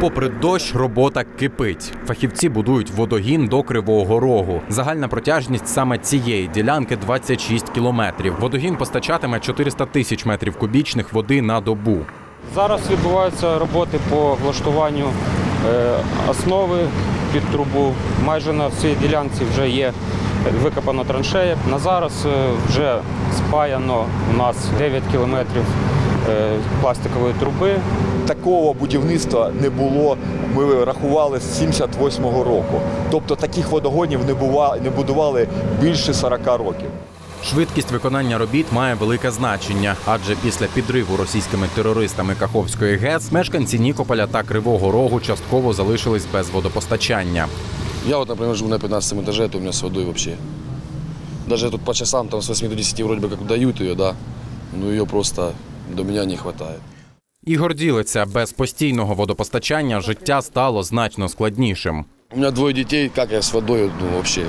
Попри дощ, робота кипить. Фахівці будують водогін до Кривого Рогу. Загальна протяжність саме цієї ділянки 26 кілометрів. Водогін постачатиме 400 тисяч метрів кубічних води на добу. Зараз відбуваються роботи по влаштуванню е, основи під трубу. Майже на всій ділянці вже є викопана траншея. На зараз е, вже спаяно у нас 9 кілометрів е, пластикової труби Такого будівництва не було. Ми рахували з 78-го року. Тобто таких водогонів не бува- не будували більше 40 років. Швидкість виконання робіт має велике значення, адже після підриву російськими терористами Каховської ГЕС мешканці Нікополя та Кривого Рогу частково залишились без водопостачання. Я вот, например, живу на 15 этаже, это у меня с водой вообще. Даже тут по часам, там с 8 до 10 вроде бы как дают ее, да, но ее просто до меня не хватает. Ігор ділиться без постійного водопостачання життя стало значно складнішим. У меня двое детей, как я с водой, ну вообще,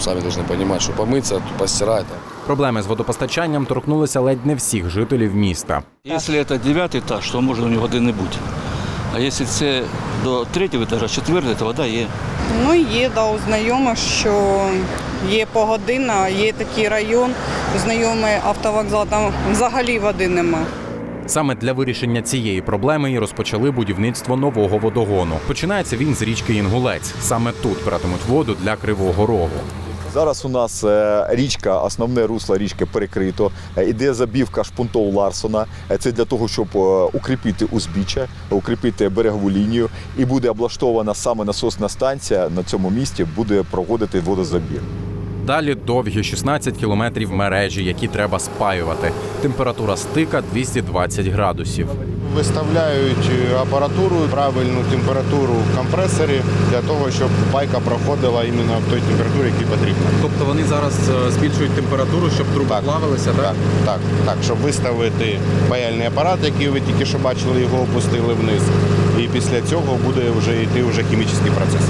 сами должны понимать, что помыться, постирать. там. Проблеми з водопостачанням торкнулися ледь не всіх жителів міста. Якщо це дев'ятий етаж, то може у нього води не бути. А якщо це до третього етажа, четвертий, то вода є. Ну, є, да, у знайомих, що є погодина, є такий район, знайомий автовокзал, там взагалі води нема. Саме для вирішення цієї проблеми і розпочали будівництво нового водогону. Починається він з річки Інгулець. Саме тут братимуть воду для Кривого Рогу. Зараз у нас е, річка, основне русло річки перекрито. Е, Іде забівка шпунтов Ларсона. Е, Це для того, щоб укріпити узбіччя, укріпити берегову лінію. І буде облаштована саме насосна станція на цьому місці, буде проводити водозабір. Далі довгі 16 кілометрів мережі, які треба спаювати. Температура стика 220 градусів. Виставляють е, апаратуру, правильну температуру в компресорі для того, щоб пайка проходила іменно в той температурі, якій потрібно. Тобто вони зараз збільшують температуру, щоб труби Так. плавилися, Так, так, так, щоб виставити паяльний апарат, який ви тільки що бачили, його опустили вниз. І після цього буде вже йти вже хімічний процес.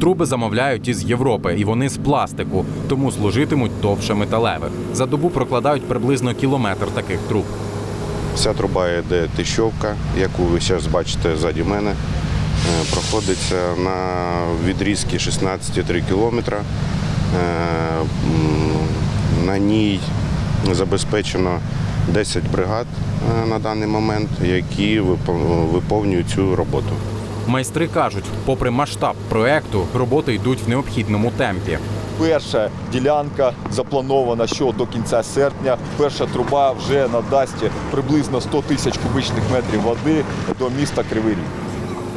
Труби замовляють із Європи, і вони з пластику, тому служитимуть довше металевих. За добу прокладають приблизно кілометр таких труб. Вся труба йде тищовка, яку ви зараз бачите ззаді мене. Е, Проходиться на відрізки 16,3 кілометра. Е, На ній забезпечено 10 бригад е, на даний момент, які виповнюють цю роботу. Майстри кажуть, попри масштаб проекту, роботи йдуть в необхідному темпі. Перша ділянка запланована, що до кінця серпня перша труба вже надасть приблизно 100 тисяч кубичних метрів води до міста Кривий Ріг.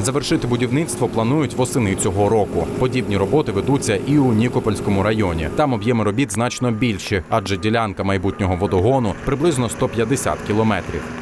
Завершити будівництво планують восени цього року. Подібні роботи ведуться і у Нікопольському районі. Там об'єми робіт значно більші, адже ділянка майбутнього водогону приблизно 150 кілометрів.